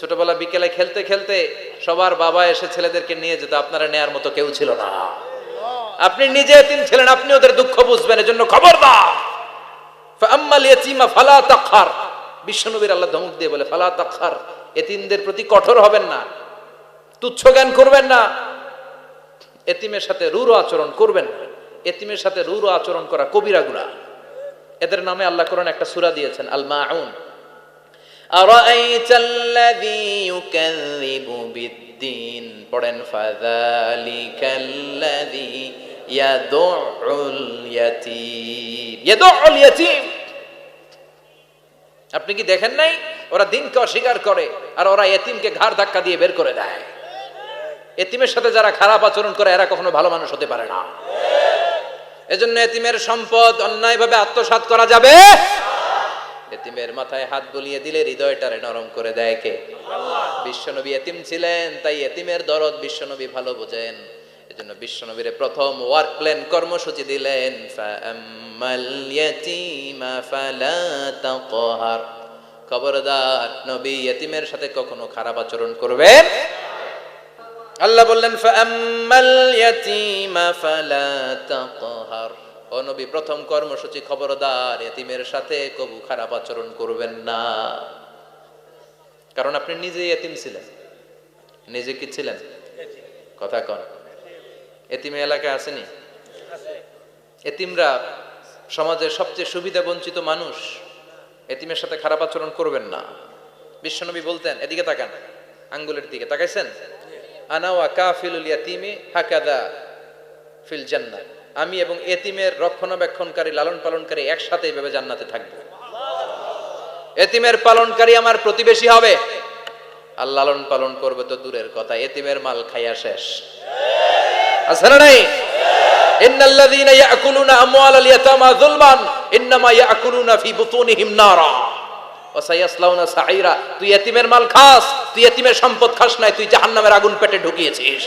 ছোটবেলা বিকেলে খেলতে খেলতে সবার বাবা এসে ছেলেদেরকে নিয়ে যেত, আপনারা নেয়ার মতো কেউ ছিল না। আপনি নিজে এতিম ছিলেন, আপনি ওদের দুঃখ বুঝবেন, এজন্য খবরদার। ফালা তাকহার বিশ্বনবীর আল্লাহ ধমক দিয়ে বলে, ফালা তাকহার এতিমদের প্রতি কঠোর হবেন না, তুচ্ছ জ্ঞান করবেন না, এতিমের সাথে রুরো আচরণ করবেন না, এতিমের সাথে রুরো আচরণ করা কবিরা গুণা এদের নামে আল্লাহ কোরআন একটা সূরা দিয়েছেন আল মাউন أرأيت الذي يكذب بالدين পড়েন فذلك الذي يدع اليتيم يدع اليتيم আপনি কি দেখেন নাই ওরা দিনকে অস্বীকার করে আর ওরা এতিমকে ঘাড় ধাক্কা দিয়ে বের করে দেয় এতিমের সাথে যারা খারাপ আচরণ করে এরা কখনো ভালো মানুষ হতে পারে না এজন্য এতিমের সম্পদ অন্যায়ভাবে আত্মসাৎ করা যাবে এতিমের মাথায় হাত বুলিয়ে দিলে হৃদয়টারে নরম করে দেয় কে? বিশ্বনবী এতিম ছিলেন, তাই এতিমের দরদ বিশ্বনবী ভালো বোঝেন। এজন্য বিশ্বনবীর প্রথম ওয়ার্ক প্ল্যান কর্মসূচি দিলেন খবরদার নবী এতিমের সাথে কখনো খারাপ আচরণ করবেন? আল্লাহ বললেন, ফাআম্মাল ইয়াতীমা ফালা তাকহার। ও নবী, প্রথম কর্মসূচি খবরদার, এতিমের সাথে কবু খারাপ আচরণ করবেন না। কারণ আপনি নিজে এতিম ছিলেন। নিজে কি ছিলেন? কথা কন। এতিমে এলাকায় আসেনি? এতিমরা সমাজের সবচেয়ে সুবিধা বঞ্চিত মানুষ, এতিমের সাথে খারাপ আচরণ করবেন না। বিশ্বনবী বলতেন, এদিকে তাকান, আঙ্গুলের দিকে তাকাইছেন? আনাওয়া কাফিলুল ইয়াতিমি হাকাদা ফিল জান্নাত আমি এবং এতিমের রক্ষণাবেক্ষণকারী লালন পালনকারী একসাথে এইভাবে জান্নাতে থাকব। এতিমের পালনকারী আমার প্রতিবেশী হবে। আর লালন পালন করবে তো দূরের কথা, এতিমের মাল খাইয়া শেষ। তুই এতিমের মাল খাস, তুই এতিমের সম্পদ খাস নাই, তুই জাহান্নামের আগুন পেটে ঢুকিয়েছিস।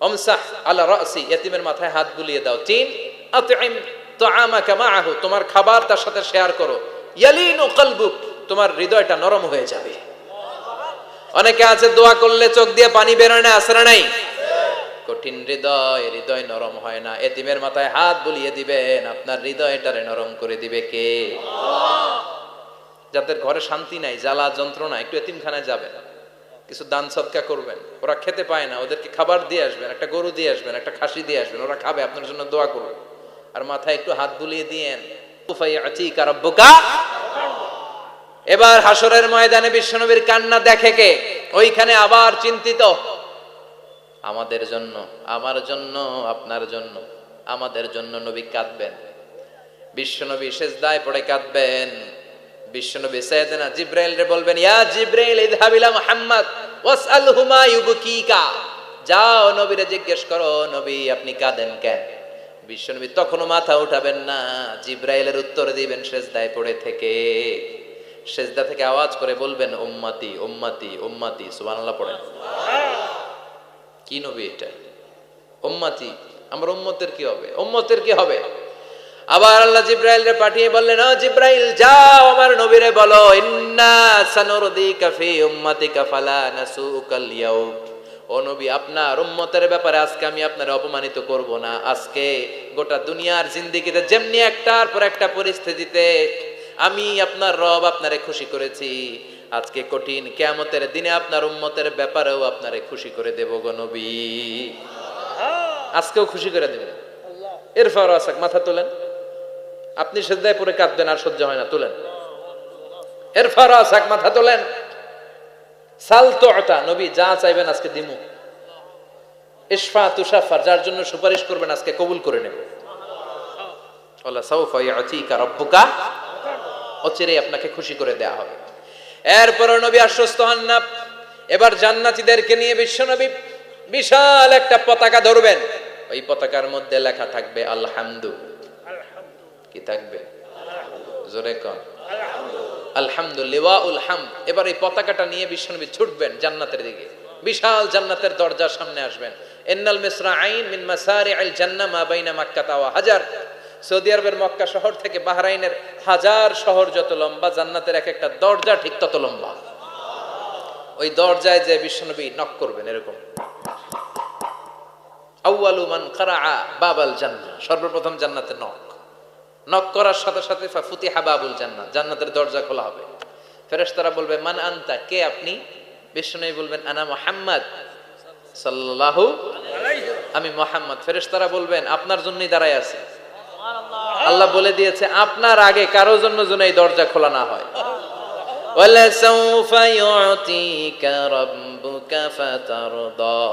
অমসাহ আলা রাসি এতিমের মাথায় হাত বুলিয়ে দাও। তিন আতইম তাআমাকা মাআহু, তোমার খাবার তার সাথে শেয়ার করো। ইয়ালিনু কলবুক, তোমার হৃদয়টা নরম হয়ে যাবে। অনেকে আছে, দোয়া করলে চোখ দিয়ে পানি বেরোয় না আসরা নাই? কঠিন হৃদয় হৃদয় নরম হয় না। এতিমের মাথায় হাত বুলিয়ে দিবেন আপনার হৃদয়টারে নরম করে দিবে কে? যাদের ঘরে শান্তি নাই, জ্বালা যন্ত্রণা, একটু এতিমখানায় যাবেন। কিছু দান সৎকা করবেন। ওরা খেতে পায় না, ওদেরকে খাবার দিয়ে আসবেন, একটা গরু দিয়ে আসবেন, একটা খাসি দিয়ে আসবেন, ওরা খাবে, আপনার জন্য দোয়া করবে আর মাথায় একটু হাত বুলিয়ে দিয়েন এবার হাসরের ময়দানে বিশ্বনবীর কান্না দেখে কে? ওইখানে আবার চিন্তিত। আমাদের জন্য, আমার জন্য, আপনার জন্য, আমাদের জন্য নবী কাঁদবেন। বিশ্বনবী শেষদায় পড়ে কাঁদবেন। বিশ্বনবী সাইয়েদনা জিব্রাইল রে বলবেন, ইয়া জিব্রাইল, ইযহাব ইলা মুহাম্মদ, ওয়াসআলহু মা ইউবকিকা। যাও নবীরে জিজ্ঞেস করো, নবী, আপনি কাঁদেন কেন? বিশ্বনবী তখনও মাথা উঠাবেন না, জিব্রাইলের উত্তর দিবেন শেষদায় পড়ে থেকে। শেষদা থেকে আওয়াজ করে বলবেন, উম্মাতি উম্মাতি উম্মাতি। সুবহানাল্লাহ পড়েন। কি নবী এটা? উম্মাতি, আমার উম্মতের কি হবে? উম্মতের কি হবে? আবার আল্লাহ জিব্রাইল রে পাঠিয়ে বললেন, ও জিব্রাইল, যাও আমার নবীরে বলো, ইন্না সানুরদিকা ফি উম্মাতিকা ফালা নাসুকাল ও নবী, আপনার উম্মতের ব্যাপারে আজকে আমি আপনার অপমানিত করব না। আজকে গোটা দুনিয়ার জিন্দিগিতে যেমনি একটার পর একটা পরিস্থিতিতে আমি আপনার রব আপনারে খুশি করেছি, আজকে কঠিন কেয়ামতের দিনে আপনার উম্মতের ব্যাপারেও আপনারে খুশি করে দেব গো নবী। আজকেও খুশি করে দেবেন। এরপর আসাক মাথা তোলেন। আপনি সেদায় পরে কাঁদবেন, আর সহ্য হয় না, তোলেন। এরপর আসাক মাথা তোলেন। সাল তো নবী যা চাইবেন আজকে দিমু। ইসফা তুষাফার যার জন্য সুপারিশ করবেন আজকে কবুল করে নেব। আপনাকে খুশি করে দেয়া হবে। এরপর নবী আশ্বস্ত হন না। এবার জান্নাতীদেরকে নিয়ে বিশ্বনবী বিশাল একটা পতাকা ধরবেন। ওই পতাকার মধ্যে লেখা থাকবে, আলহামদু। কি থাকবে? জোরে কন। আলহামদুলিল্লাহ হাম এবার এই পতাকাটা নিয়ে বিশ্বনবী ছুটবেন জান্নাতের দিকে। বিশাল জান্নাতের দরজার সামনে আসবেন। এন্নাল মিসরা আইন মিন মাসারি আল বাইনা তাওয়া হাজার। সৌদি আরবের মক্কা শহর থেকে বাহরাইনের হাজার শহর যত লম্বা, জান্নাতের এক একটা দরজা ঠিক তত লম্বা। ওই দরজায় যে বিশ্বনবী নক করবেন, এরকম। আউয়ালু মান কারাআ বাবাল সর্বপ্রথম জান্নাতের নক নক করার সাথে সাথে ফুতিহা বাবুল জান্নাত জান্নাতের দরজা খোলা হবে ফেরেশতারা বলবে মান আনতা কে আপনি বিষ্ণুনবী বলবেন আনা মুহাম্মদ সাল্লাল্লাহু আমি মোহাম্মদ ফেরেশতারা বলবেন আপনার জন্যই দাঁড়ায় আছি আল্লাহ বলে দিয়েছে আপনার আগে কারো জন্য যেন এই দরজা খোলা না হয় وَلَسَوْفَ يُعْطِيكَ رَبُّكَ فَتَرْضَى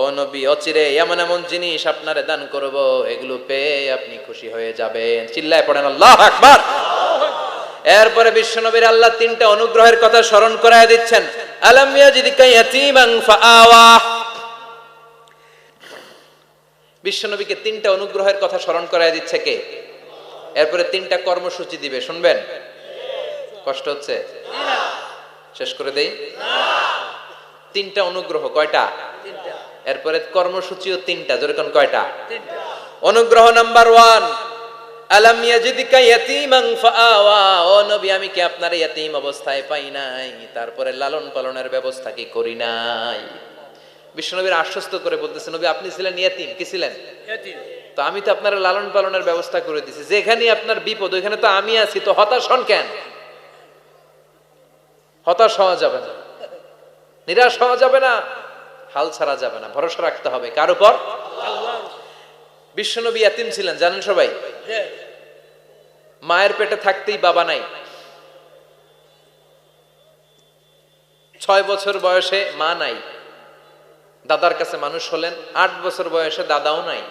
ও নবী, অচিরে এমন এমন জিনিস আপনারে দান করব, এগুলো পেয়ে আপনি খুশি হয়ে যাবেন। চিল্লায় পড়েন, আল্লাহ আকবার। এরপরে বিশ্বনবীর আল্লাহ তিনটা অনুগ্রহের কথা স্মরণ করায় দিচ্ছেন। বিশ্বনবীকে তিনটা অনুগ্রহের কথা স্মরণ করায় দিচ্ছে কে? এরপরে তিনটা কর্মসূচি দিবে, শুনবেন? কষ্ট হচ্ছে? শেষ করে দেই? তিনটা অনুগ্রহ, কয়টা? এরপরে কর্মসূচিও তিনটা যেরকম কয়টা? অনুগ্রহ নাম্বার ওয়ান আলাম ইয়াজিদিকা ইয়াতীমান ফাআওয়া ও নবী আমি কি আপনার ইয়াতীম অবস্থায় পাই নাই? তারপরে লালন পালনের ব্যবস্থা কি করি নাই? বিশ্বনবীর আশ্বস্ত করে বলতেছে নবী আপনি ছিলেন ইয়াতীম কি ছিলেন? তো আমি তো আপনার লালন পালনের ব্যবস্থা করে দিছি যেখানে আপনার বিপদ ওইখানে তো আমি আছি তো হতাশ হন কেন? হতাশ হওয়া যাবে না। নিরাশ হওয়া যাবে না। হাল ছাড়া যাবে না, ভরসা রাখতে হবে। কার উপর? বিশ্বনবী ইয়াতিম ছিলেন, জানেন সবাই? মায়ের পেটে থাকতেই বাবা নাই। ছয় বছর বয়সে মা নাই। দাদার কাছে মানুষ হলেন, আট বছর বয়সে দাদাও নাই।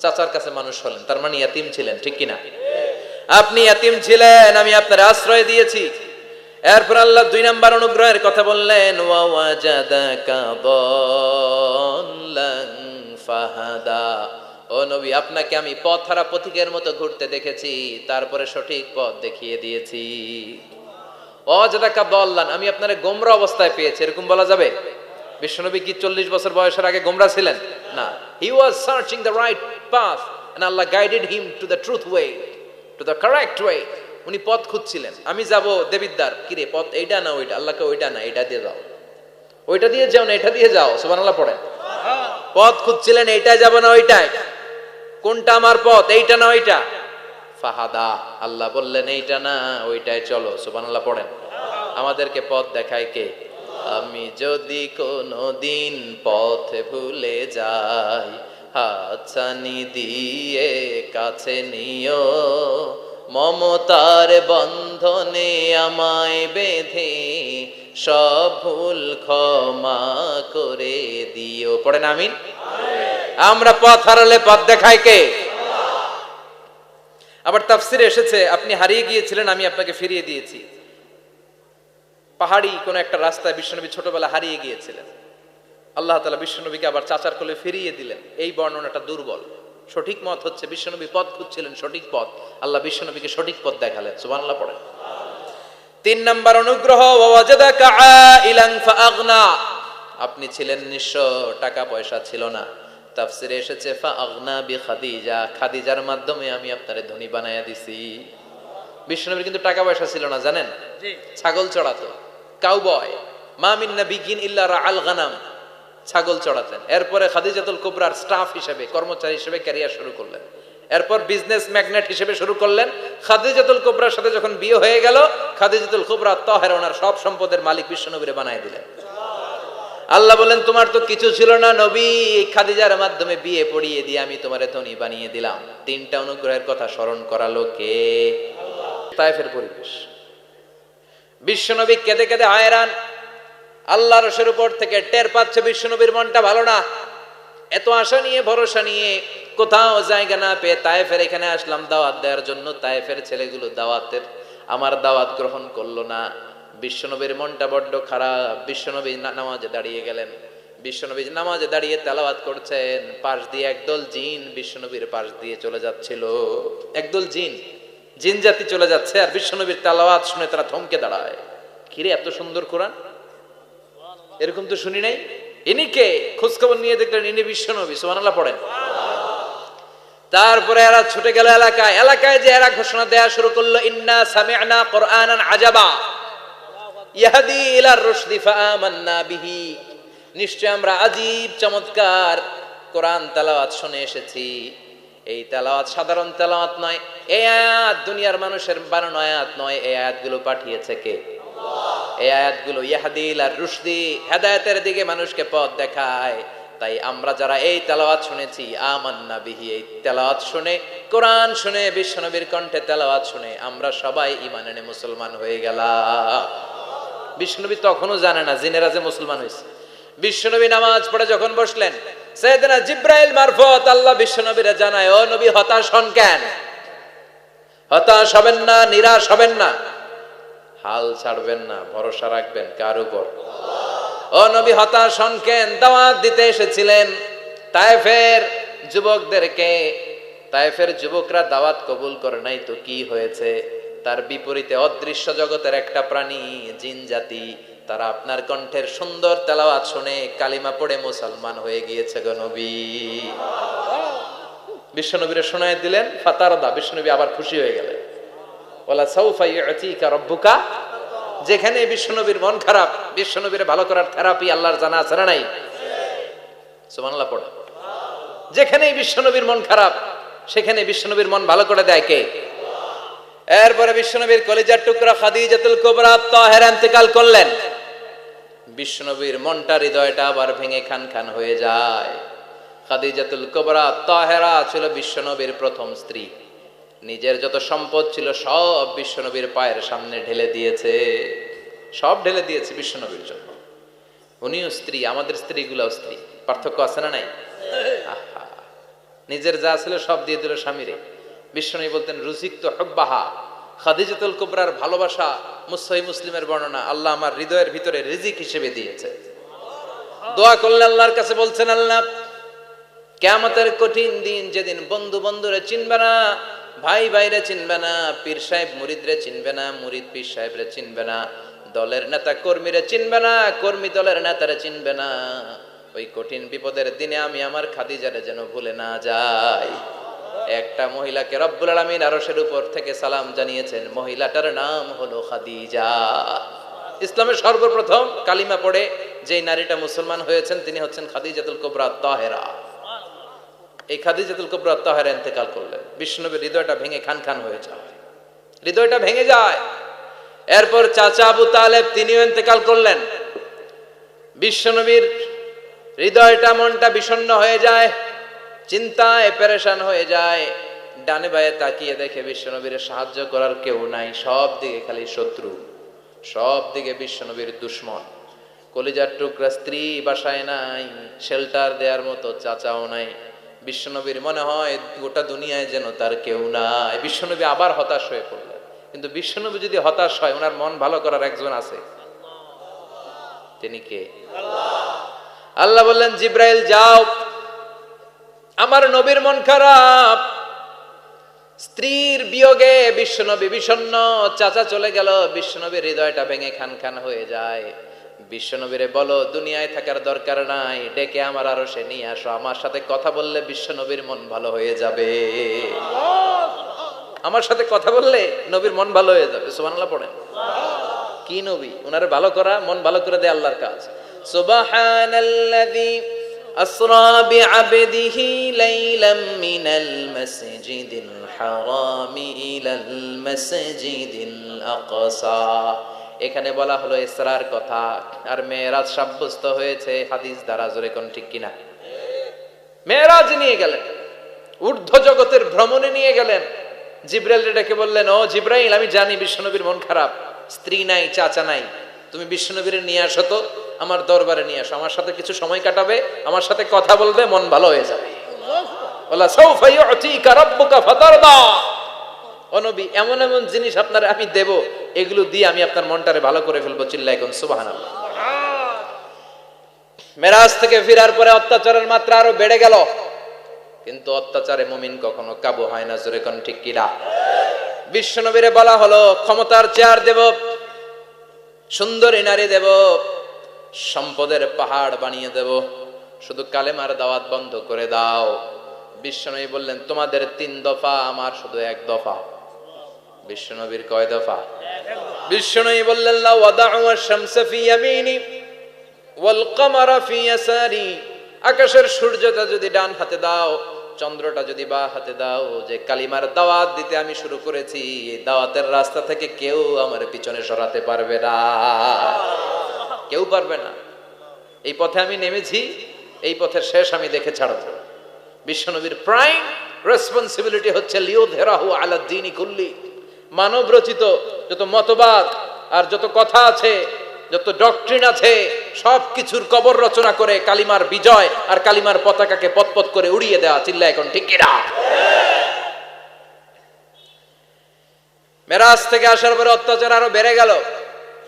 চাচার কাছে মানুষ হলেন, তার মানে ইয়াতিম ছিলেন, ঠিক কিনা? আপনি ইয়াতিম ছিলেন, আমি আপনার আশ্রয় দিয়েছি। এরপর আল্লাহ দুই নাম্বার অনুগ্রহের কথা বললেন ফাহাদা। ও নবী, আপনাকে আমি পথহারা পথিকের মতো ঘুরতে দেখেছি, তারপরে সঠিক পথ দেখিয়ে দিয়েছি। অজাদাকা দল্লান, আমি আপনার গোমরা অবস্থায় পেয়েছি। এরকম বলা যাবে? বিশ্বনবী কি চল্লিশ বছর বয়সের আগে গোমরা ছিলেন? না। He was searching the right path Allah guided him to the truth way to the correct way উনি পথ খুঁজছিলেন। আমি যাব দেবিদ্দার কিরে, পথ এইটা না ওইটা? আল্লাহকে ওইটা না এটা দিয়ে যাও। ওইটা দিয়ে যাও না, এটা দিয়ে যাও। সুবান আল্লাহ পড়েন। পথ খুঁজছিলেন এইটাই যাব না ওইটাই কোনটা আমার পথ, এইটা না ওইটা? ফাহাদা, আল্লাহ বললেন, এইটা না ওইটাই চলো। সুবান আল্লাহ পড়েন। আমাদেরকে পথ দেখায় কে? আমি যদি কোনো দিন পথ ভুলে যাই, হাতছানি দিয়ে কাছে নিও। মমতার বন্ধনে আমায় বেঁধে সব ভুল ক্ষমা করে দিও। পড়েন আমিন? আমরা পথ হারালে পথ দেখায় কে? আবার তাফসিরে এসেছে, আপনি হারিয়ে গিয়েছিলেন, আমি আপনাকে ফিরিয়ে দিয়েছি। পাহাড়ি কোন একটা রাস্তায় বিশ্বনবী ছোটবেলা হারিয়ে গিয়েছিলেন। আল্লাহ তালা বিশ্বনবীকে আবার চাচার কোলে ফিরিয়ে দিলেন। এই বর্ণনাটা দুর্বল। সঠিক মত হচ্ছে বিশ্বনবী পথ খুঁজছিলেন সঠিক পথ। আল্লাহ বিশ্বনবীকে সঠিক পথ দেখালেন সুবহানাল্লাহ পড়েন। তিন নম্বর অনুগ্রহ আপনি ছিলেন নিঃস্ব টাকা পয়সা ছিল না। তাফসিরে এসেছে ফাআগনা বি খাদিজা খাদিজার মাধ্যমে আমি আপনারে ধনী বানায়া দিছি। বিশ্বনবীর কিন্তু টাকা পয়সা ছিল না জানেন? ছাগল চড়াতো। কাউবয় মামিন নাবিগিন ইল্লা রাআল গানাম। ছাগল চড়াতেন। এরপরে খাদিজাতুল কুবরার স্টাফ হিসেবে, কর্মচারী হিসেবে ক্যারিয়ার শুরু করলেন। এরপর বিজনেস ম্যাগনেট হিসেবে শুরু করলেন। খাদিজাতুল কুবরার সাথে যখন বিয়ে হয়ে গেল, খাদিজাতুল কুবরা তহের ওনার সব সম্পদের মালিক বিশ্বনবীরে বানায় দিলেন। আল্লাহ বলেন, তোমার তো কিছু ছিল না নবী খাদিজার মাধ্যমে বিয়ে পড়িয়ে দিয়ে আমি তোমারে ধনী বানিয়ে দিলাম। তিনটা অনুগ্রহের কথা স্মরণ করালো কে? তাইফের পরিবেশ। বিশ্বনবী কেঁদে কেঁদে হায়রান আল্লাহ রসের উপর থেকে টের পাচ্ছে বিশ্বনবীর মনটা ভালো না। এত আশা নিয়ে, ভরসা নিয়ে কোথাও জায়গা না পেয়ে তায়েফের এখানে আসলাম, দাওয়াত দেওয়ার জন্য তায়েফের ছেলেগুলো দাওয়াতের আমার দাওয়াত গ্রহণ করল না। বিশ্বনবীর মনটা বড্ড খারাপ। বিশ্বনবী নামাজে দাঁড়িয়ে গেলেন। বিশ্বনবী নামাজে দাঁড়িয়ে তেলাওয়াত করছেন। পাশ দিয়ে একদল জিন বিশ্বনবীর পাশ দিয়ে চলে যাচ্ছিল। একদল জিন জিন জাতি চলে যাচ্ছে আর বিশ্বনবীর তেলাওয়াত শুনে তারা থমকে দাঁড়ায়। কিরে, এত সুন্দর কোরআন? এরকম তো শুনি নাই। ইনি কে? খোঁজখবর নিয়ে দেখলেন ইনি বিশ্বনবী সুবহানাল্লাহ পড়েন। তারপরে এরা ছুটে গেল এলাকায়। এলাকায় যে এরা ঘোষণা দেয়া শুরু করল, ইন্না সামি'না কোরআনান আজাবা। ইয়াহদি ইলার রুশদি, ফাআমান্না বিহি। নিশ্চয় আমরা আজীব চমৎকার কোরআন তেলাওয়াত শুনে এসেছি। এই তেলাওয়াত সাধারণ তেলাওয়াত নয়, এই আয়াত দুনিয়ার মানুষের বানানো আয়াত নয়, এই আয়াতগুলো পাঠিয়েছে কে? এই আয়াতগুলো, ইয়াহাদিল আর রুশদি হেদায়েতের দিকে মানুষকে পথ দেখায়। তাই আমরা যারা এই তেলাওয়াত শুনেছি, আমান্না এই তেলাওয়াত শুনে, কোরআন শুনে, বিশ্বনবীর কণ্ঠে তেলাওয়াত শুনে, আমরা সবাই ইমান এনে মুসলমান হয়ে গেলাম। বিশ্বনবী তখনও জানে না জিনেরা যে মুসলমান হয়েছে। বিশ্বনবী নামাজ পড়ে যখন বসলেন সেদিনা জিব্রাইল মারফত আল্লাহ বিশ্বনবীরা জানায়, ও নবী, হতাশ হন কেন? হতাশ হবেন না, নিরাশ হবেন না। হাল ছাড়বেন না, ভরসা রাখবেন কার উপর? ও নবী, হতাশ হন কেন? দাওয়াত দিতে এসেছিলেন। তায়েফের যুবকদেরকে, তায়েফের যুবকরা দাওয়াত কবুল করে নাই তো কি হয়েছে? তার বিপরীতে অদৃশ্য জগতের একটা প্রাণী, জিন জাতি, তারা আপনার কণ্ঠের সুন্দর তেলাওয়াত শুনে কালিমা পড়ে মুসলমান হয়ে গিয়েছে গো নবী। বিশ্বনবীরে শোনায় দিলেন, ফাতারদা, বিশ্বনবী আবার খুশি হয়ে গেলেন। ওলা যেখানে বিশ্বনবীর মন খারাপ, বিশ্বনবীর ভালো করার থেরাপি আল্লাহর জানা আছে না নাই? যেখানেই বিশ্বনবীর মন খারাপ, সেখানে বিশ্বনবীর মন ভালো করে দেয় কে? এরপরে বিশ্বনবীর কলিজার টুকরা খাদিজাতুল কুবরা তাহের ইন্তেকাল করলেন। বিশ্বনবীর মনটা হৃদয়টা আবার ভেঙে খান খান হয়ে যায়। খাদিজাতুল কুবরা তাহেরা ছিল বিশ্বনবীর প্রথম স্ত্রী। নিজের যত সম্পদ ছিল সব বিশ্বনবীর পায়ের সামনে ঢেলে দিয়েছে। সব ঢেলে দিয়েছে বিশ্বনবীর জন্য। উনিও স্ত্রী, আমাদের স্ত্রীগুলাও স্ত্রী। পার্থক্য আছে না নাই? নিজের যা ছিল সব দিয়ে দিল স্বামীরে। বিশ্বনবী বলতেন, রুজিক তো হব্বাহা। খাদিজাতুল কুবরার ভালোবাসা মুসহি মুসলিমের বর্ণনা আল্লাহ আমার হৃদয়ের ভিতরে রিজিক হিসেবে দিয়েছে। দোয়া করলে আল্লাহর কাছে বলছেন, আল্লাহ, কেয়ামতের কঠিন দিন যেদিন বন্ধু বন্ধুরে চিনবে না ভাই ভাইরে চিনবে না, পীর সাহেব মুরিদরে চিনবে না, মুরিদ পীর সাহেবরে চিনবে না, দলের নেতা কর্মীরে চিনবে না, কর্মী দলের নেতারে চিনবে না। ওই কঠিন বিপদের দিনে আমি আমার খাদিজারে যেন ভুলে না যাই। একটা মহিলাকে রব্বুল আলমিন আরশের উপর থেকে সালাম জানিয়েছেন, মহিলাটার নাম হলো খাদিজা। ইসলামের সর্বপ্রথম কালিমা পড়ে যেই নারীটা মুসলমান হয়েছেন, তিনি হচ্ছেন খাদিজাতুল কোবরা তাহেরা। এই খাদিজাতুল কুবরা তাহের ইন্তেকাল করলেন। বিষ্ণুনবীর হৃদয়টা ভেঙে খান খান হয়ে যায়। হৃদয়টা ভেঙে যায়। এরপর চাচা আবু তালেব তিনিও ইন্তেকাল করলেন। বিশ্বনবীর হৃদয়টা মনটা বিষণ্ণ হয়ে যায়, চিন্তায় পেরেশান হয়ে যায়। ডানে বায়ে তাকিয়ে দেখে বিশ্বনবীর সাহায্য করার কেউ নাই, সব দিকে খালি শত্রু, সব দিকে বিশ্বনবীর দুশ্মন। কলিজার টুকরা স্ত্রী বাসায় নাই শেল্টার দেওয়ার মতো চাচাও নাই। বিশ্বনবীর মনে হয় গোটা দুনিয়ায় যেন তার কেউ নাই। বিশ্বনবী আবার হতাশ হয়ে পড়লেন। কিন্তু বিশ্বনবী যদি হতাশ হয়, ওনার মন ভালো করার একজন আছে। তিনি কে? আল্লাহ। বললেন, জিব্রাইল, যাও। আমার নবীর মন খারাপ। স্ত্রীর বিয়োগে বিশ্বনবী বিষণ্ণ। চাচা চলে গেল। বিশ্বনবীর হৃদয়টা ভেঙে খান খান হয়ে যায়। বিশ্বনবীরে বলো দুনিয়ায় থাকার দরকার নাই ডেকে আমার আরো সে নিয়ে আসো আমার সাথে কথা বললে বিশ্বনবীর মন ভালো হয়ে যাবে আমার সাথে কথা বললে নবীর মন ভালো হয়ে যাবে সুবহানাল্লাহ পড়েন কি নবী ওনারে ভালো করা মন ভালো করে দেয় আল্লাহর কাজ সুবহানাল্লাযী أسرى بعبده ليلا من المسجد الحرام إلى المسجد الأقصى এখানে বলা হলো ইসরার কথা। আর মেয়েরাজ সাব্যস্ত হয়েছে হাদিস দ্বারা, জোরে কোন ঠিক কিনা? মেয়েরাজ নিয়ে গেলেন, ঊর্ধ্ব জগতের ভ্রমণে নিয়ে গেলেন। জিব্রাইল ডেকে বললেন, ও জিব্রাইল, আমি জানি বিশ্বনবীর মন খারাপ। স্ত্রী নাই, চাচা নাই। তুমি বিশ্বনবীর নিয়ে আসো তো, আমার দরবারে নিয়ে আসো। আমার সাথে কিছু সময় কাটাবে, আমার সাথে কথা বলবে, মন ভালো হয়ে যাবে। ও নবী, এমন এমন জিনিস আপনার আমি দেব এগুলো দিয়ে আমি আপনার মনটারে ভালো করে ফেলব চিল্লাই কোন, সুবহানাল্লাহ। মেরাজ থেকে ফিরার পরে অত্যাচারের মাত্রা আরও বেড়ে গেল। কিন্তু অত্যাচারে মুমিন কখনো কাবু হয় না, জোরে কোন ঠিক কিনা? বিশ্বনবীরে বলা হলো, ক্ষমতার চেয়ার দেব, সুন্দরী নারী দেব, সম্পদের পাহাড় বানিয়ে দেব, শুধু কালেমার দাওয়াত বন্ধ করে দাও। বিশ্বনবী বললেন, তোমাদের তিন দফা, আমার শুধু এক দফা। বিশ্বনবীর কয় দফা? বিশ্বনবী বললেন, লা ওয়াদাউ আশ-শামসা ফি ইয়ামিনি ওয়াল কামারা ফি ইয়াসারি। আকাশের সূর্যটা যদি ডান হাতে দাও, চন্দ্রটা যদি বা হাতে দাও, যে কালিমার দাওয়াত দিতে আমি শুরু করেছি, এই দাওয়াতের রাস্তা থেকে কেউ আমার পিছনে সরাতে পারবে না। কেউ পারবে না। এই পথে আমি নেমেছি, এই পথের শেষ আমি দেখে ছাড়ব। বিশ্বনবীর প্রাইম রেসপন্সিবিলিটি হচ্ছে লিও ধেরাহু আলাদ্দিনী কুল্লি। মানব রচিত যত মতবাদ আর যত কথা আছে, যত ডক্ট্রিন আছে, সব কিছুর কবর রচনা করে কালিমার বিজয় আর কালিমার পতাকাকে পতপত করে উড়িয়ে দেওয়া চিল্লা এখন ঠিক কিনা? মেরাজ থেকে আসার পরে অত্যাচার আরও বেড়ে গেল।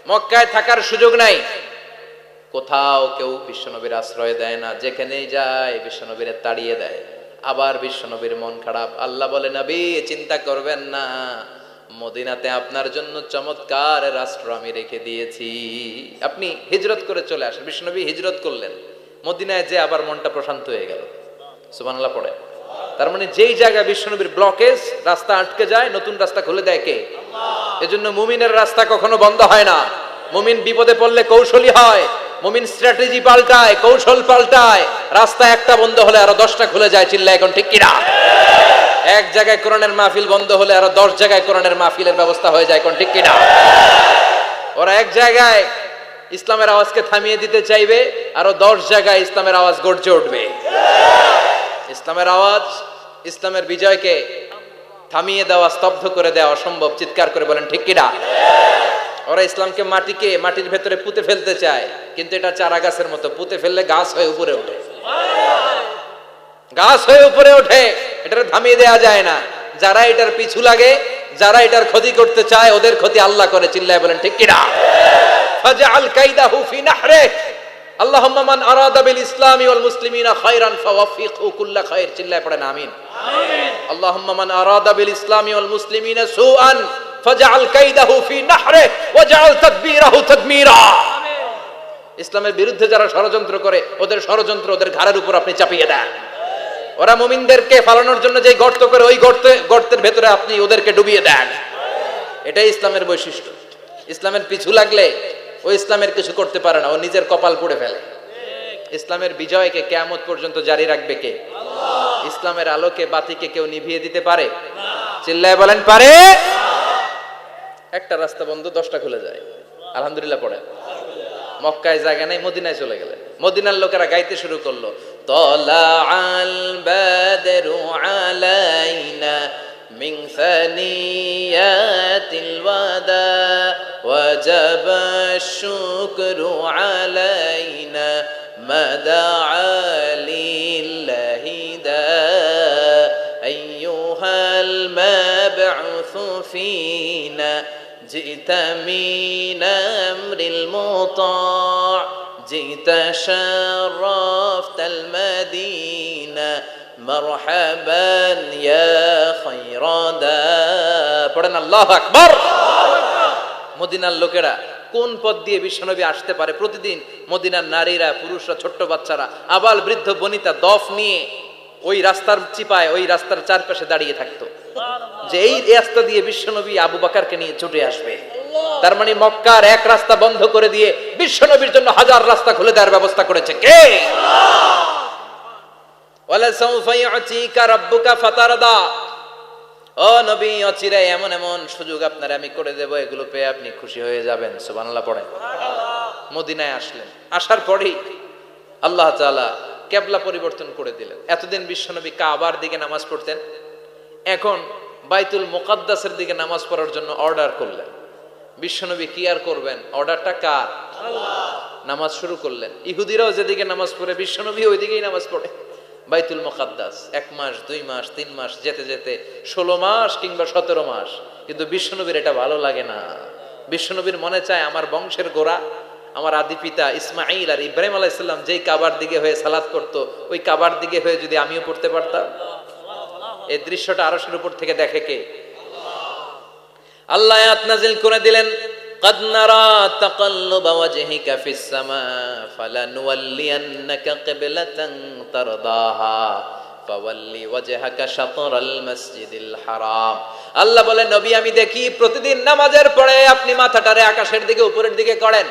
মক্কায় থাকার সুযোগ নাই। কোথাও কেউ বিশ্বনবীর আশ্রয় দেয় না, যেখানেই যায় বিশ্বনবীর তাড়িয়ে দেয়। আবার বিশ্বনবীর মন খারাপ। আল্লাহ বলে, নবী, চিন্তা করবেন না। মদিনাতে আপনার জন্য চমৎকার রাষ্ট্র আমি রেখে দিয়েছি। আপনি হিজরত করে চলে আসেন। বিশ্বনবী হিজরত করলেন। মদিনায় যে আবার মনটা প্রশান্ত হয়ে গেল। সুবহানাল্লাহ পড়ে। তার মানে যেই জায়গায় বিশ্বনবীর ব্লকেজ রাস্তা আটকে যায়, নতুন রাস্তা খুলে দেয় কে? এজন্য মুমিনের রাস্তা কখনো বন্ধ হয় না। মুমিন বিপদে পড়লে কৌশলী হয়। মুমিন স্ট্র্যাটেজি পাল্টায়, কৌশল পাল্টায়। রাস্তা একটা বন্ধ হলে আরও দশটা খুলে যায় চিল্লা এখন ঠিক কিনা? এক জায়গায় কোরআনের মাহফিল বন্ধ হলে আরও দশ জায়গায় কোরআনের মাহফিলের ব্যবস্থা হয়ে যায়, কোন ঠিক কিনা? ওরা এক জায়গায় ইসলামের আওয়াজকে থামিয়ে দিতে চাইবে, আরও দশ জায়গায় ইসলামের আওয়াজ গর্জে উঠবে। ইসলামের আওয়াজ, ইসলামের বিজয়কে থামিয়ে দেওয়া, স্তব্ধ করে দেওয়া অসম্ভব, চিৎকার করে বলেন, ঠিক কিনা? ওরা ইসলামকে মাটিকে, মাটির ভেতরে পুঁতে ফেলতে চায়, কিন্তু এটা চারা গাছের মতো, পুঁতে ফেললে গাছ হয়ে উপরে ওঠে। গাছ হয়ে উপরে ওঠে এটা থামিয়ে দেওয়া যায় না। যারা এটার পিছু লাগে, যারা এটার ক্ষতি করতে চায়, ওদের ক্ষতি আল্লাহ করে, চিল্লায় বলেন, ঠিক কিনা? ইসলামের বিরুদ্ধে যারা ষড়যন্ত্র করে, ওদের ষড়যন্ত্র ওদের ঘাড়ের উপর আপনি চাপিয়ে দেন। ওরা মুমিনদেরকে ফালানোর জন্য যে গর্ত করে ওই গর্তে গর্তের ভেতরে আপনি ওদেরকে ডুবিয়ে দেন। এটাই ইসলামের বৈশিষ্ট্য। ইসলামের পিছু লাগলে ও ইসলামের কিছু করতে পারে না ও নিজের কপাল পুড়ে ফেলে। ইসলামের বিজয়কে কেয়ামত পর্যন্ত জারি রাখবে কে? ইসলামের আলোকে বাতিকে কেউ নিভিয়ে দিতে পারে? চিল্লায় বলেন পারে? একটা রাস্তা বন্ধ দশটা খুলে যায়। আলহামদুলিল্লাহ পড়ে। মক্কায় জায়গা নেই মদিনায় চলে গেলেন। মদিনার লোকেরা গাইতে শুরু করল। طلع البدر علينا من ثنيات الوداع وجب الشكر علينا ما دعا لله دا أيها المبعوث فينا جئت من أمر المطار جئت شرفت المدينة مرحبا يا خير دا পড়েন আল্লাহ আকবার মদিনার লোকেরা কোন পথ দিয়ে বিশ্বনবী আসতে পারে প্রতিদিন মদিনার নারীরা পুরুষরা ছোট্ট বাচ্চারা আবাল বৃদ্ধ বনিতা দফ নিয়ে ওই রাস্তার চিপায় ওই রাস্তার চারপাশে দাঁড়িয়ে থাকতো যে এই রাস্তা দিয়ে বিশ্বনবী আবু বাকারকে নিয়ে ছুটে আসবে তার মানে মক্কার এক রাস্তা বন্ধ করে দিয়ে বিশ্বনবীর জন্য হাজার রাস্তা খুলে দেওয়ার ব্যবস্থা করেছে কে? পরিবর্তন করে দিলেন। এতদিন বিশ্বনবী কাবার দিকে নামাজ পড়তেন, এখন বাইতুল মুকাদ্দাসের দিকে নামাজ পড়ার জন্য অর্ডার করলেন। বিশ্বনবী কি আর করবেন? অর্ডারটা কার? নামাজ শুরু করলেন। ইহুদিরাও যেদিকে নামাজ পড়ে বিশ্বনবী ওইদিকেই নামাজ পড়ে। বাইতুল মুকাদ্দাস এক মাস দুই মাস তিন মাস যেতে যেতে ষোলো মাস কিংবা সতেরো মাস। কিন্তু বিশ্বনবীর এটা ভালো লাগে না। বিশ্বনবীর মনে চায় আমার বংশের গোড়া আমার আদি পিতা ইসমাইল আর ইব্রাহিম আলাইসাল্লাম যেই কাবার দিকে হয়ে সালাদ করতো ওই কাবার দিকে হয়ে যদি আমিও পড়তে পারতাম? এই দৃশ্যটা আরশের উপর থেকে দেখে কে? আল্লাহ আয়াত নাজিল করে দিলেন قد نرى تقلب وجهك في السماء فلنولينك قبلة ترضاها فولي وجهك شطر المسجد الحرام আল্লাহ বলে নবী আমি দেখি প্রতিদিন নামাজের পরে আপনি মাথাটারে আকাশের দিকে উপরের দিকে করেন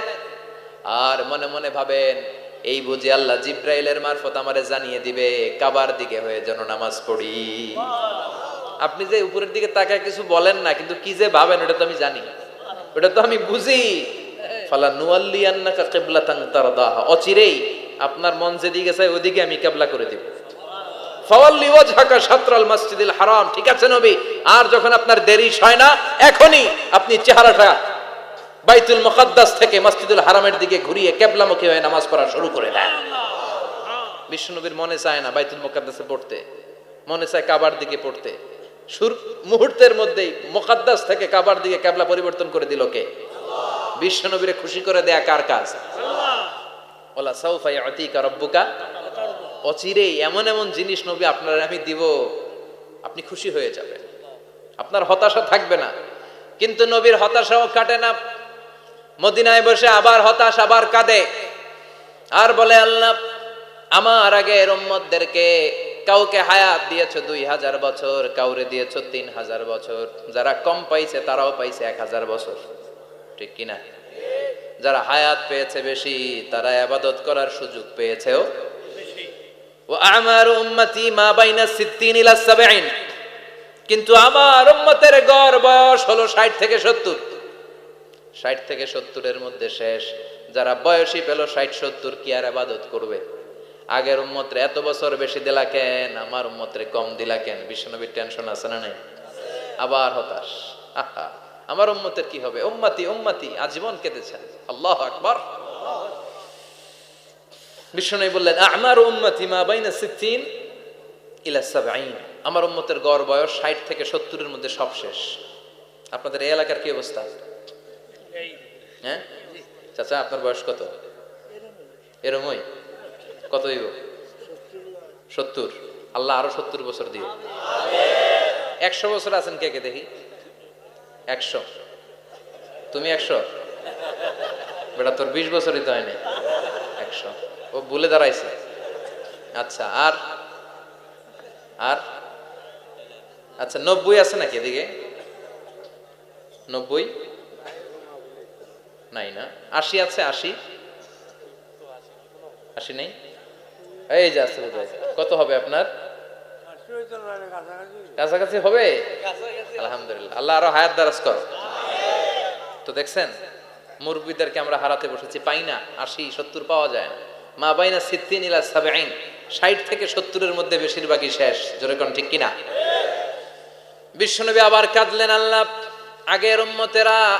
আর মনে মনে ভাবেন এই বুঝি আল্লাহ জিব্রাইলের মারফত আমারে জানিয়ে দিবে কাবার দিকে হয়ে যেন নামাজ পড়ি আপনি যে উপরের দিকে তাকায় কিছু বলেন না, কিন্তু কি যে ভাবেন, ওটা তো আমি জানি। ওটা তো আমি বুঝি। চেহারাটা বাইতুল থেকে মসজিদুল হারামের দিকে ঘুরিয়ে কেবলামুখী হয়ে নামাজ পড়া শুরু করে দেন। বিষ্ণুনবীর মনে চায় না বাইতুল মুকাদ্দাসে পড়তে। মনে চায় কাবার দিকে পড়তে। মুহূর্তের মধ্যেই মুকাদ্দাস থেকে কাবার দিকে কেবলা পরিবর্তন করে দিল কে? বিশ্বনবীরে খুশি করে দেয়া কার কাজ? ওলা সাউফা ইয়াতিকা রব্বুকা। অচিরেই এমন এমন জিনিস নবী আপনার আমি দিব, আপনি খুশি হয়ে যাবেন। আপনার হতাশা থাকবে না। কিন্তু নবীর হতাশাও কাটে না। মদিনায় বসে আবার হতাশ, আবার কাঁদে। আর বলে আল্লাহ, আমার আগে রম্মতদেরকে কাউকে হায়াত দিয়েছ দুই হাজার বছর, কাউরে দিয়েছ তিন হাজার বছর। যারা কম পাইছে তারাও পাইছে এক হাজার বছর। ঠিক কিনা? যারা হায়াত পেয়েছে বেশি, তারা আবাদত করার সুযোগ পেয়েছেও আমার উম্মতি মা বাইনা সিদ্দিন ইলা কিন্তু আমার উম্মতের গড় বয়স হলো ষাট থেকে সত্তর। ষাট থেকে সত্তরের মধ্যে শেষ। যারা বয়সী পেল ষাট সত্তর কি আর আবাদত করবে? আগের উম্মতরে এত বছর বেশি দিলা কেন? আমার উম্মতরে কম দিলা কেন? বিশ্বনবীর টেনশন আছে না নাই? আবার হতাশ। আহা আমার উম্মতের কি হবে? উম্মতি উম্মতি আজীবন কেঁদেছেন আল্লাহ আকবার। বিশ্বনবী বললেন আমার উম্মতি মা বাইনা সিদ্দিন ইলা সাবঈন। আমার উম্মতের গড় বয়স ষাট থেকে সত্তরের মধ্যে সব শেষ। আপনাদের এই এলাকার কি অবস্থা? হ্যাঁ? চাচা আপনার বয়স কত? এরমই। কত দিব? সত্তর। আল্লাহ আরও সত্তর বছর দিব। একশো বছর আছেন কে কে দেখি? একশো। তুমি একশো? বেটা, তোর বিশ বছরই তো হয়নি। একশো। ও বলে দাঁড়াইছে। আচ্ছা আর? আর? আচ্ছা নব্বই আছে নাকি এদিকে? নব্বই? নাই না। আশি আছে, আশি? আশি নেই? এই যে আছে বোধহয়। কত হবে আপনার? কাছাকাছি হবে? আলহামদুলিল্লাহ। আল্লাহ আরও হায়াত দারাজ কর। তো দেখছেন মুরব্বীদেরকে আমরা হারাতে বসেছি। পাই না আশি সত্তর পাওয়া যায় না। মা বাইনা সিদ্দিন ইলা সাবেইন ষাট থেকে সত্তরের মধ্যে বেশিরভাগই শেষ। জোরে কোন ঠিক কিনা? বিশ্বনবী আবার কাঁদলেন আল্লাহ আগের উম্মতেরা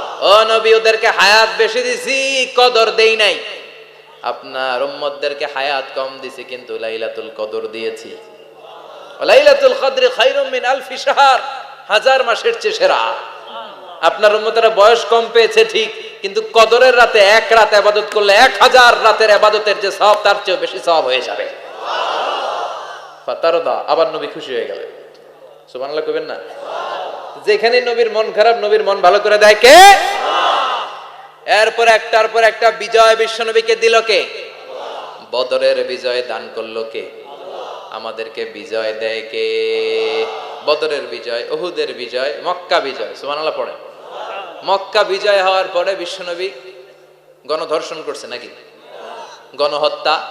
ও নবী, ওদেরকে হায়াত বেশি দিছি, কদর দেই নাই। আপনার উম্মতদেরকে হায়াত কম দিছি, কিন্তু লাইলাতুল কদর দিয়েছি। লাইলাতুল কদর খায়রুম মিন আলফি শাহর, হাজার মাসের চেয়ে সেরা। আপনার উম্মতেরা বয়স কম পেয়েছে, ঠিক, কিন্তু কদরের রাতে এক রাত আবাদত করলে এক হাজার রাতের আবাদতের যে সব তার চেয়ে বেশি সব হয়ে যাবে। ফাতারদা, আবার নবী খুশি হয়ে গেলেন সুবহানাল্লাহ কইবেন না? যেখানে নবীর মন খারাপ, নবীর মন ভালো করে দেয় কে? এরপর একটার পর একটা বিজয় বিশ্বনবীকে দিল কে? বদরের বিজয় দান করল কে? আমাদেরকে বিজয় দেয় কে? বদরের বিজয় অহুদের বিজয়, মক্কা বিজয়, সুবহানাল্লাহ পড়ে মক্কা বিজয় হওয়ার পরে বিশ্বনবী গণধর্ষণ করছে নাকি? গণহত্যা,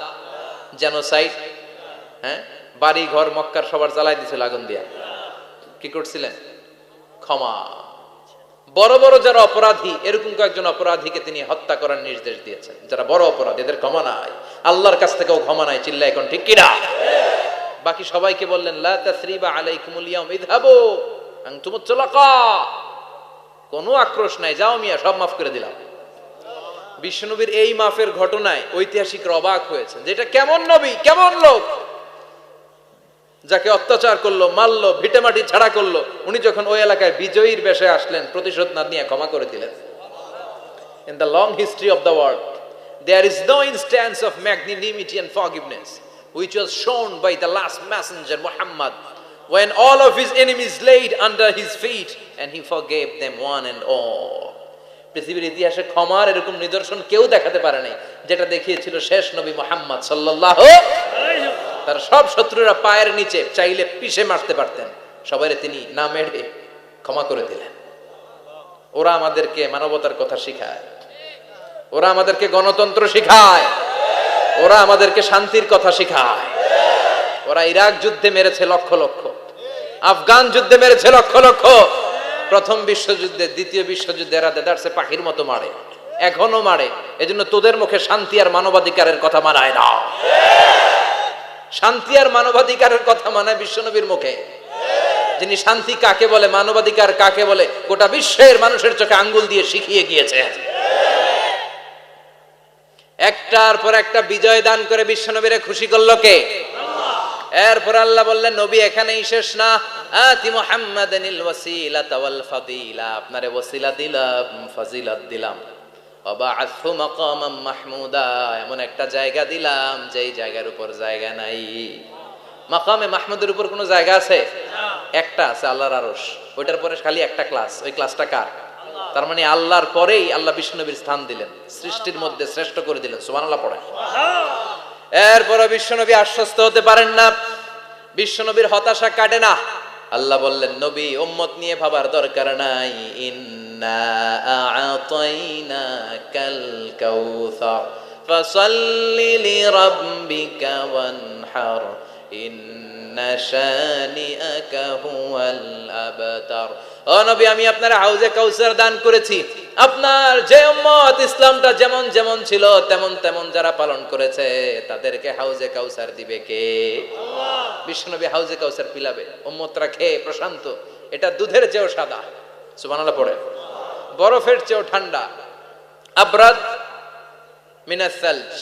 জেনোসাইড হ্যাঁ? বাড়ি ঘর মক্কার সবার জ্বালাই দিছিল আগুন দিয়া। কি করছিলেন? ক্ষমা। বড় বড় যারা অপরাধী, এরকম কয়েকজন অপরাধীকে তিনি হত্যা করার নির্দেশ দিয়েছেন। যারা বড় অপরাধী, এদের ক্ষমা নাই। আল্লাহর কাছ থেকেও ক্ষমা নাই চিল্লা এখন ঠিক কিনা? বাকি সবাইকে বললেন, লা কোনো আক্রোশ নাই। যাও মিয়া, সব মাফ করে দিলাম। বিশ্বনবীর এই মাফের ঘটনায় ঐতিহাসিক অবাক হয়েছে যেটা কেমন নবী, কেমন লোক? যাকে অত্যাচার করল মারলো ভিটেমাটি ছাড়া করল উনি যখন ওই এলাকায় বিজয়ীর বেশে আসলেন প্রতিশোধ না নিয়ে ক্ষমা করে দিলেন in the long history of the world, there is no instance of magnanimity and forgiveness which was shown by the last messenger Muhammad when all of his enemies laid under his feet and he forgave them one and all. পৃথিবীর ইতিহাসে ক্ষমার এরকম নিদর্শন কেউ দেখাতে পারে নাই যেটা দেখিয়েছিল শেষ নবী মোহাম্মদ সাল্লাল্লাহু তার সব শত্রুরা পায়ের নিচে চাইলে পিষে মারতে পারতেন। সবাই তিনি না মেরে ক্ষমা করে দিলেন। ওরা আমাদেরকে মানবতার কথা শিখায়। ওরা আমাদেরকে গণতন্ত্র শিখায়। ওরা আমাদেরকে শান্তির কথা শিখায়। ওরা ইরাক যুদ্ধে মেরেছে লক্ষ লক্ষ। আফগান যুদ্ধে মেরেছে লক্ষ লক্ষ। প্রথম বিশ্বযুদ্ধে, দ্বিতীয় বিশ্বযুদ্ধে এরা দেদারসে পাখির মতো মারে। এখনও মারে। এজন্য তোদের মুখে শান্তি আর মানবাধিকারের কথা মানায় না। শান্তি আর মানবাধিকারের কথা মানায় বিশ্বনবীর মুখে। যিনি শান্তি কাকে বলে, মানবাধিকার কাকে বলে, গোটা বিশ্বের মানুষের চোখে আঙ্গুল দিয়ে শিখিয়ে গিয়েছে একটার পর একটা বিজয় দান করে বিশ্বনবীরে খুশি করল কে? এরপর আল্লাহ বললেন, নবী, এখানেই শেষ না। আতি মুহাম্মাদানিল ওয়াসিলাতা ওয়াল ফাদিলা। আপনারে ওয়াসিলা দিলাম, ফাজিলাত দিলাম। মাহমুদা এমন একটা জায়গা দিলাম যেই জায়গার উপর জায়গা নাই। মাকামে মাহমুদের উপর কোনো জায়গা আছে? একটা আছে আল্লাহর আরশ। ওইটার পরে খালি একটা ক্লাস ওই ক্লাসটা কার? তার মানে আল্লাহর পরেই আল্লাহ বিষ্ণুনবীর স্থান দিলেন সৃষ্টির মধ্যে শ্রেষ্ঠ করে দিলেন সুবহানাল্লাহ পড়ে এরপরে বিশ্বনবী আশ্বস্ত হতে পারেন না। বিশ্বনবীর হতাশা কাটে না। আল্লাহ বললেন নবী উম্মত নিয়ে ভাবার দরকার নাই। ইন্না আ'তাইনাকাল কাউসার ফাসাল্লি লিরাব্বিকা ওয়ানহার ইন্না শানিআকা হুয়াল আবতার ও নবী আমি আপনার হাউজে কাউসার দান করেছি। আপনার যে উম্মত ইসলামটা যেমন যেমন ছিল তেমন তেমন যারা পালন করেছে তাদেরকে হাউজে কাউসার দিবে কে? বিশ্বনবী হাউজে কাউসার পিলাবে। উম্মতরা খেয়ে প্রশান্ত। এটা দুধের চেয়েও সাদা। সুবহানাল্লাহ পড়ে। বরফের চেয়েও ঠান্ডা। আবরাদ মিনাস সালজ,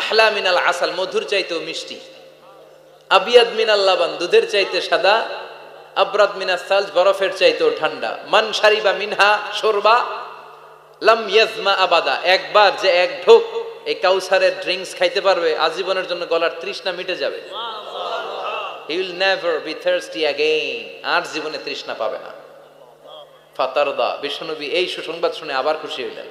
আহলা মিনাল আসাল, মধুর চাইতেও মিষ্টি। আবিয়াদ মিনাল লাবান, দুধের চাইতে সাদা। আবরাদ মিনাস সালজ, বরফের চাইতেও ঠান্ডা। মান সারিবা মিনহা, শোরবা। লাম ইয়াজমা আবাদা, একবার যে এক ঢোক এই কাউসারের ড্রিঙ্কস খাইতে পারবে, আজীবনের জন্য গলার তৃষ্ণা মিটে যাবে। He will never be thirsty again আর জীবনে তৃষ্ণা পাবে না। ফাতারদা বিশ্বনবী এই সুসংবাদ শুনে আবার খুশি হইলেন।